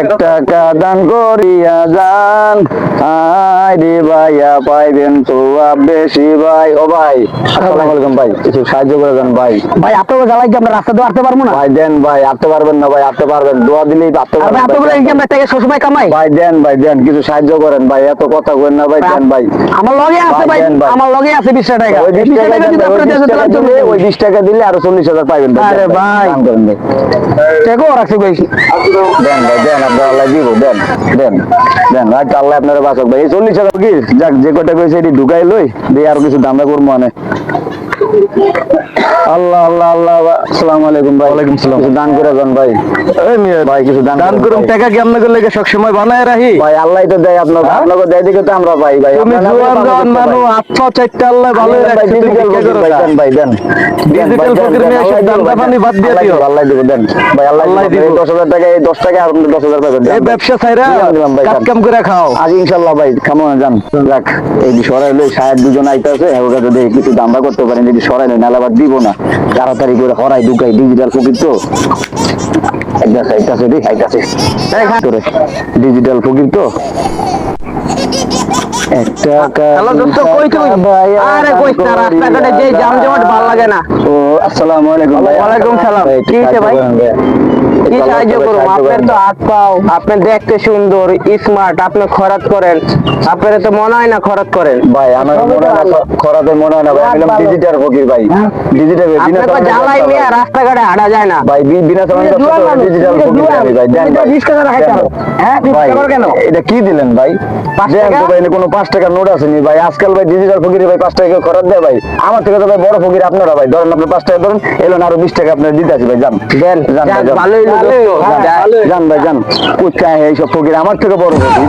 এক টাকা দান করিয়া যান। আয় রে ভাইয়া পাইবেন তো বেশি ভাই। ও ভাই আসসালামু আলাইকুম ভাই কিছু সাহায্য করে দেন ভাই। ভাই জ্বালাই কি আমরা রাস্তা দিয়ে পারব না? ভাই দেন ভাই পারবেন না ভাই পারবেন। দোয়া দিলেই পারবেন থেকে সবসময় কামাই? ভাই দেন ভাই দেন কিছু সাহায্য করেন ভাই এত কথা না ভাই দেন ভাই। আমার লগে আছে ভাই। আমার লগে আছে বিশ টাকা। ওই বিশ বিশ টাকা টাকা যদি ভাই, ওই আপনার দেশে টাকা দিলাম দিলে ওই বিশ টাকা দিলে আরও চল্লিশ হাজার পাইবেন ভাই। আরে ভাই। রাখছি ভাই দেন। ভাই দেন। আপনার বাঁচক। ভাই চল্লিশ হাজার কি? যাক, যে কটা কইছে এটি ঢুকাই লই, দিয়ে আর কিছু দামটা করব মানে আল্লাহ আল্লাহ আল্লাহ আসসালামু আলাইকুম ভাই ওয়ালাইকুম সালাম দান করে ভাই ভাই কিছু দান দান করুন টাকা কি আপনাকে লেগে সব সময় বানায় রাখি ভাই আল্লাহ তো দেয় আপনাকে আপনাকে দেয় দিকে তো আমরা পাই ভাই তুমি জোয়ান জোয়ান ভাই। আত্মা চারটা আল্লাহ ভালো রাখছে তুমি ভাই, দেন ভাই, দেন। ভাই, দেন, ফকির দেন, বাদ দিয়ে দিও। আল্লাহ দিব, দেন। ভাই, আল্লাহ আল্লাহ দিব। দিব। দশ টাকা, এই দশ টাকা, আপনি দশ হাজার পাবেন, এই ব্যবসা ছাইরা ভাই, কাজ কাম করে খাও আজ ইনশাল্লাহ ভাই কেমন যান রাখ এই লই সাহেব দুজন আইতাছে এবার যদি কিছু দামটা করতে পারেন যদি সরাই লই নাহলে আবার দিব না। তাড়াতাড়ি করে হরাই ঢুকাই ডিজিটাল ফকির তো ডিজিটাল ফকির তো আসসালামু আলাইকুম ওয়ালাইকুম সালাম। কি ভাই? সাহায্য ভাই। কি সাহায্য করব আপনার তো হাত পাও। আপনি দেখতে সুন্দর স্মার্ট আপনি খরাত করেন। আপনার তো মনে হয় না খরাত করেন। ভাই আমার মনে হয় না মনে হয় না ভাই। আমি ডিজিটাল ফকির ভাই। ডিজিটাল বিনা আপনার জ্বালাই মিয়া রাস্তাঘাটে হাঁটা যায় না। ভাই বিনা ডিজিটাল ফকির ভাই দেন ভাই টাকা হ্যাঁ, ভাই, টাকা কেন? এটা কি দিলেন ভাই? পাঁচ দেন টাকা? তো ভাই কোনো টাকার নোট আসেনি ভাই আজকাল ভাই ডিজিটাল ফকিরে ভাই পাঁচ টাকা খরচ দেয় ভাই। আমার থেকে তো ভাই বড় ফকির আপনারা ভাই। ধরেন আপনি পাঁচ টাকা ধরেন এলেন আরও বিশ টাকা আপনার দিতে আছি ভাই যান। দেন ভালোই দোস্ত। যান, ভাই জান কোথায় এইসব ফকির? আমার থেকে বড় ফকির।